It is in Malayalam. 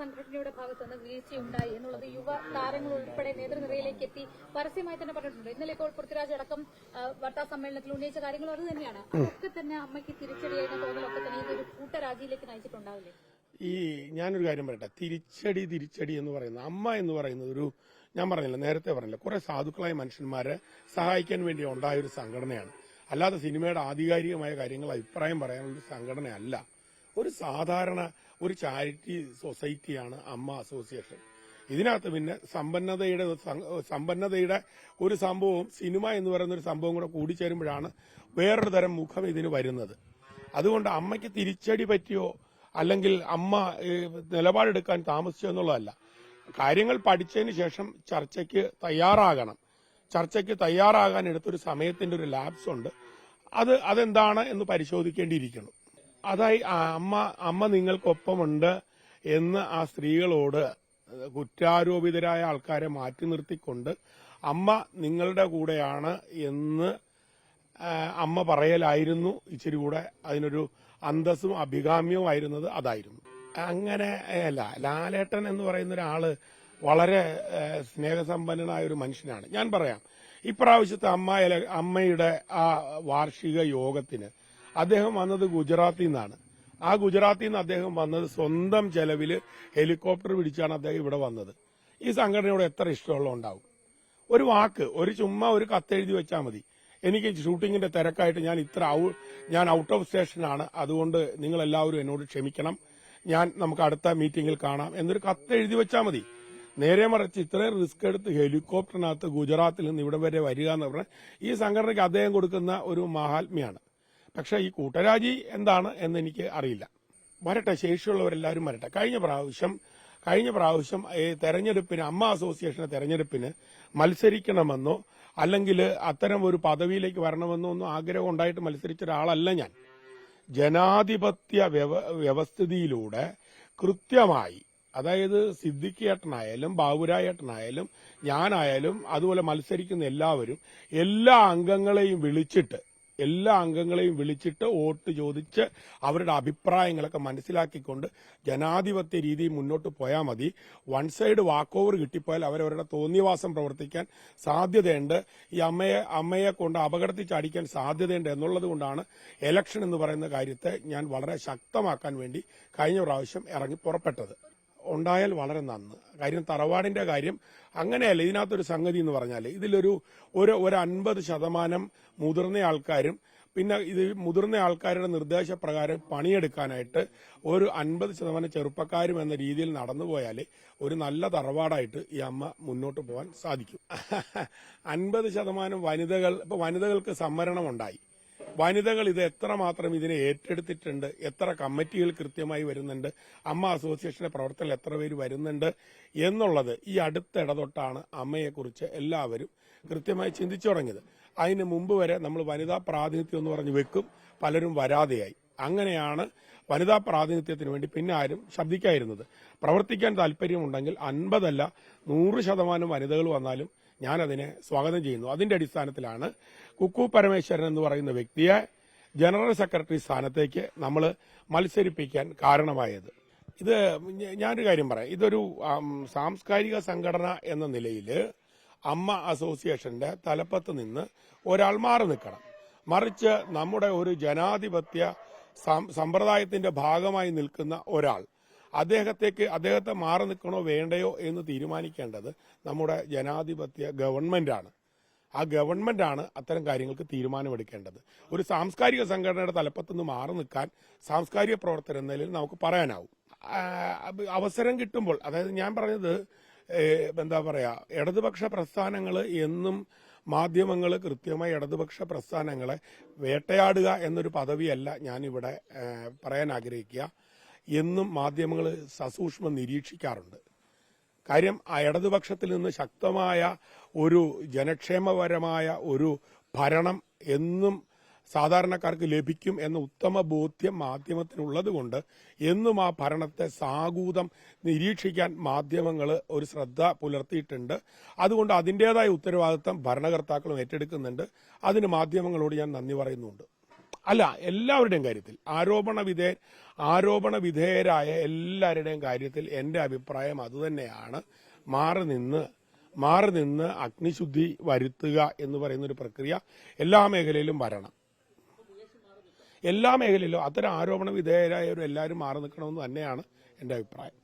സംഘടനയുടെ ഭാഗത്തുനിന്ന് വീഴ്ചയുണ്ടായി എന്നുള്ളത് യുവ താരങ്ങൾ ഉൾപ്പെടെ നേതൃനിരയിലേക്ക് എത്തി പരസ്യമായി തന്നെ പറഞ്ഞിട്ടുണ്ട്. ഇന്നലെ ഇപ്പോൾ പൃഥ്വിരാജ് അടക്കം വാർത്താ സമ്മേളനത്തിൽ ഉന്നയിച്ച കാര്യങ്ങൾ അത് തന്നെയാണ്. അതൊക്കെ തന്നെ അമ്മയ്ക്ക് തിരിച്ചടിയായിരുന്ന തോന്നലൊക്കെ തന്നെ ഇതൊരു കൂട്ടരാജിയിലേക്ക് നയിച്ചിട്ടുണ്ടാവില്ലേ? ഈ ഞാനൊരു കാര്യം പറയട്ടെ. തിരിച്ചടി തിരിച്ചടി എന്ന് പറയുന്നത് അമ്മ എന്ന് പറയുന്നത് ഒരു ഞാൻ പറഞ്ഞില്ല നേരത്തെ പറഞ്ഞില്ല കുറെ സാധുക്കളായ മനുഷ്യന്മാരെ സഹായിക്കാൻ വേണ്ടി ഉണ്ടായ ഒരു സംഘടനയാണ്. അല്ലാതെ സിനിമയുടെ ആധികാരികമായ കാര്യങ്ങൾ അഭിപ്രായം പറയാനുള്ള സംഘടനയല്ല. ഒരു സാധാരണ ഒരു ചാരിറ്റി സൊസൈറ്റിയാണ് അമ്മ അസോസിയേഷൻ. ഇതിനകത്ത് പിന്നെ സമ്പന്നതയുടെ സമ്പന്നതയുടെ ഒരു സംഭവവും സിനിമ എന്ന് പറയുന്ന ഒരു സംഭവം കൂടെ കൂടിച്ചേരുമ്പോഴാണ് വേറൊരു തരം മുഖം ഇതിന് വരുന്നത്. അതുകൊണ്ട് അമ്മയ്ക്ക് തിരിച്ചടി പറ്റിയോ അല്ലെങ്കിൽ അമ്മ നിലപാടെടുക്കാൻ താമസിച്ചോ എന്നുള്ളതല്ല. കാര്യങ്ങൾ പഠിച്ചതിന് ശേഷം ചർച്ചയ്ക്ക് തയ്യാറാകണം. ചർച്ചയ്ക്ക് തയ്യാറാകാൻ എടുത്തൊരു സമയത്തിന്റെ ഒരു ലാബ്സ് ഉണ്ട്. അത് അതെന്താണ് എന്ന് പരിശോധിക്കേണ്ടിയിരിക്കണം അതായി അമ്മ അമ്മ നിങ്ങൾക്കൊപ്പമുണ്ട് എന്ന് ആ സ്ത്രീകളോട് കുറ്റാരോപിതരായ ആൾക്കാരെ മാറ്റി നിർത്തിക്കൊണ്ട് അമ്മ നിങ്ങളുടെ കൂടെയാണ് എന്ന് അമ്മ പറയലായിരുന്നു. ഇച്ചിരി കൂടെ അതിനൊരു അന്തസ്സും അഭികാമ്യവും ആയിരുന്നത് അതായിരുന്നു. അങ്ങനെ അല്ല ലാലേട്ടൻ എന്ന് പറയുന്ന ഒരാൾ വളരെ സ്നേഹസമ്പന്നനായ ഒരു മനുഷ്യനാണ്. ഞാൻ പറയാം ഇപ്രാവശ്യത്തെ അമ്മ അമ്മയുടെ ആ വാർഷിക യോഗത്തിന് അദ്ദേഹം വന്നത് ഗുജറാത്തിൽ നിന്നാണ് ആ ഗുജറാത്തിൽ നിന്ന് അദ്ദേഹം വന്നത് സ്വന്തം ചെലവിൽ ഹെലികോപ്റ്റർ പിടിച്ചാണ് അദ്ദേഹം ഇവിടെ വന്നത്. ഈ സംഘടനയോട് എത്ര ഇഷ്ടമുള്ള ഉണ്ടാവും ഒരു വാക്ക് ഒരു ചുമ്മാ ഒരു കത്തെഴുതി വെച്ചാൽ മതി. എനിക്ക് ഷൂട്ടിങ്ങിന്റെ തിരക്കായിട്ട് ഞാൻ ഇത്ര ഞാൻ ഔട്ട് ഓഫ് സ്റ്റേഷനാണ് അതുകൊണ്ട് നിങ്ങൾ എല്ലാവരും എന്നോട് ക്ഷമിക്കണം. ഞാൻ നമുക്ക് അടുത്ത മീറ്റിംഗിൽ കാണാം. എന്നൊരു കത്ത് എഴുതി വെച്ചാൽ മതി. നേരെ മറിച്ച് ഇത്രയും റിസ്ക് എടുത്ത് ഹെലികോപ്റ്ററിനകത്ത് ഗുജറാത്തിൽ നിന്ന് ഇവിടെ വരെ വരിക എന്ന് പറഞ്ഞാൽ ഈ സംഘടനയ്ക്ക് അദ്ദേഹം കൊടുക്കുന്ന ഒരു മഹാത്മ്യാണ്. പക്ഷേ ഈ കൂട്ടരാജി എന്താണ് എന്ന് എനിക്ക് അറിയില്ല. വരട്ടെ ശേഷിയുള്ളവരെല്ലാവരും വരട്ടെ. കഴിഞ്ഞ പ്രാവശ്യം കഴിഞ്ഞ പ്രാവശ്യം ഈ തെരഞ്ഞെടുപ്പിന് അമ്മ അസോസിയേഷന്റെ തെരഞ്ഞെടുപ്പിന് മത്സരിക്കണമെന്നോ അല്ലെങ്കിൽ അത്തരം ഒരു പദവിയിലേക്ക് വരണമെന്നോ ഒന്നും ആഗ്രഹം ഉണ്ടായിട്ട് മത്സരിച്ച ഒരാളല്ല ഞാൻ. ജനാധിപത്യ വ്യവ വ്യവസ്ഥിതിയിലൂടെ കൃത്യമായി അതായത് സിദ്ദിഖേട്ടനായാലും ബാബുരായേട്ടനായാലും ഞാനായാലും അതുപോലെ മത്സരിക്കുന്ന എല്ലാവരും എല്ലാ അംഗങ്ങളെയും വിളിച്ചിട്ട് എല്ലാ അംഗങ്ങളെയും വിളിച്ചിട്ട് വോട്ട് ചോദിച്ച് അവരുടെ അഭിപ്രായങ്ങളൊക്കെ മനസ്സിലാക്കിക്കൊണ്ട് ജനാധിപത്യ രീതി മുന്നോട്ട് പോയാൽ മതി. വൺ സൈഡ് വാക്ക് ഓവർ കിട്ടിപ്പോയാൽ അവരവരുടെ തോന്നിയവാസം പ്രവർത്തിക്കാൻ സാധ്യതയുണ്ട്. ഈ അമ്മയെ അമ്മയെ കൊണ്ട് അപകടത്തിൽ ചാടിക്കാൻ സാധ്യതയുണ്ട് എന്നുള്ളത് കൊണ്ടാണ് എലക്ഷൻ എന്ന് പറയുന്ന കാര്യത്തെ ഞാൻ വളരെ ശക്തമാക്കാൻ വേണ്ടി കഴിഞ്ഞ പ്രാവശ്യം ഇറങ്ങി പുറപ്പെട്ടത്. ഉണ്ടായാൽ വളരെ നന്ന്. കാര്യം തറവാടിന്റെ കാര്യം അങ്ങനെയല്ല. ഇതിനകത്തൊരു സംഗതി എന്ന് പറഞ്ഞാൽ ഇതിലൊരു ഒരു ഒരു അൻപത് ശതമാനം മുതിർന്ന ആൾക്കാരും പിന്നെ ഇത് മുതിർന്ന ആൾക്കാരുടെ നിർദ്ദേശപ്രകാരം പണിയെടുക്കാനായിട്ട് ഒരു അൻപത് ശതമാനം ചെറുപ്പക്കാരും എന്ന രീതിയിൽ നടന്നു നടന്നുപോയാൽ ഒരു നല്ല തറവാടായിട്ട് ഈ അമ്മ മുന്നോട്ട് പോകാൻ സാധിക്കും. അൻപത് ശതമാനം വനിതകൾ ഇപ്പൊ വനിതകൾക്ക് സംവരണം ഉണ്ടായി വനിതകൾ ഇത് എത്രമാത്രം ഇതിനെ ഏറ്റെടുത്തിട്ടുണ്ട് എത്ര കമ്മിറ്റികൾ കൃത്യമായി വരുന്നുണ്ട് അമ്മ അസോസിയേഷന്റെ പ്രവർത്തനം എത്ര പേര് വരുന്നുണ്ട് എന്നുള്ളത് ഈ അടുത്ത ഇടതൊട്ടാണ് അമ്മയെക്കുറിച്ച് എല്ലാവരും കൃത്യമായി ചിന്തിച്ചു തുടങ്ങിയത്. അതിന് മുമ്പ് വരെ നമ്മൾ വനിതാ പ്രാതിനിധ്യം എന്ന് പറഞ്ഞ് വെക്കും പലരും വരാതെയായി. അങ്ങനെയാണ് വനിതാ പ്രാതിനിധ്യത്തിന് വേണ്ടി പിന്നെ ആരും ശബ്ദിക്കായിരുന്നത് പ്രവർത്തിക്കാൻ താല്പര്യമുണ്ടെങ്കിൽ അൻപതല്ല നൂറ് ശതമാനം വനിതകൾ വന്നാലും ഞാനതിനെ സ്വാഗതം ചെയ്യുന്നു. അതിന്റെ അടിസ്ഥാനത്തിലാണ് കുക്കു പരമേശ്വരൻ എന്ന് പറയുന്ന വ്യക്തിയെ ജനറൽ സെക്രട്ടറി സ്ഥാനത്തേക്ക് നമ്മൾ മത്സരിപ്പിക്കാൻ കാരണമായത്. ഇത് ഞാനൊരു കാര്യം പറയാം. ഇതൊരു സാംസ്കാരിക സംഘടന എന്ന നിലയിൽ അമ്മ അസോസിയേഷന്റെ തലപ്പത്ത് നിന്ന് ഒരാൾ മാറി നിൽക്കണം. മറിച്ച് നമ്മുടെ ഒരു ജനാധിപത്യ സമ്പ്രദായത്തിന്റെ ഭാഗമായി നിൽക്കുന്ന ഒരാൾ അദ്ദേഹത്തേക്ക് അദ്ദേഹത്തെ മാറി നിൽക്കണോ വേണ്ടയോ എന്ന് തീരുമാനിക്കേണ്ടത് നമ്മുടെ ജനാധിപത്യ ഗവൺമെന്റാണ്. ആ ഗവൺമെന്റാണ് അത്തരം കാര്യങ്ങൾക്ക് തീരുമാനമെടുക്കേണ്ടത്. ഒരു സാംസ്കാരിക സംഘടനയുടെ തലപ്പത്ത് നിന്ന് മാറി നിൽക്കാൻ സാംസ്കാരിക പ്രവർത്തനം എന്ന നിലയിൽ നമുക്ക് പറയാനാവും. അവസരം കിട്ടുമ്പോൾ അതായത് ഞാൻ പറഞ്ഞത് എന്താ പറയാ ഇടതുപക്ഷ പ്രസ്ഥാനങ്ങൾ എന്നും മാധ്യമങ്ങൾ കൃത്യമായി ഇടതുപക്ഷ പ്രസ്ഥാനങ്ങളെ വേട്ടയാടുക എന്നൊരു പദവിയല്ല ഞാനിവിടെ പറയാൻ ആഗ്രഹിക്കുക. എന്നും മാധ്യമങ്ങൾ സസൂക്ഷ്മം നിരീക്ഷിക്കാറുണ്ട്. കാര്യം ഇടതുപക്ഷത്തിൽ നിന്ന് ശക്തമായ ഒരു ജനക്ഷേമപരമായ ഒരു ഭരണം എന്നും സാധാരണക്കാർക്ക് ലഭിക്കും എന്ന ഉത്തമ ബോധ്യം മാധ്യമത്തിനുള്ളത് കൊണ്ട് എന്നും ആ ഭരണത്തെ സാഗൂതം നിരീക്ഷിക്കാൻ മാധ്യമങ്ങൾ ഒരു ശ്രദ്ധ പുലർത്തിയിട്ടുണ്ട്. അതുകൊണ്ട് അതിന്റെതായ ഉത്തരവാദിത്തം ഭരണകർത്താക്കളും ഏറ്റെടുക്കുന്നുണ്ട്. അതിന് മാധ്യമങ്ങളോട് ഞാൻ നന്ദി പറയുന്നുണ്ട്. അല്ല എല്ലാവരുടെയും കാര്യത്തിൽ. ആരോപണ വിധേയ ആരോപണ വിധേയരായ എല്ലാവരുടെയും കാര്യത്തിൽ എന്റെ അഭിപ്രായം അതുതന്നെയാണ് മാറി നിന്ന് മാറി നിന്ന് അഗ്നിശുദ്ധി വരുത്തുക എന്ന് പറയുന്ന ഒരു പ്രക്രിയ എല്ലാ മേഖലയിലും വരണം. എല്ലാ മേഖലയിലും അത്തരം ആരോപണ വിധേയരായവരും എല്ലാവരും മാറി നിൽക്കണമെന്ന് തന്നെയാണ് എന്റെ അഭിപ്രായം.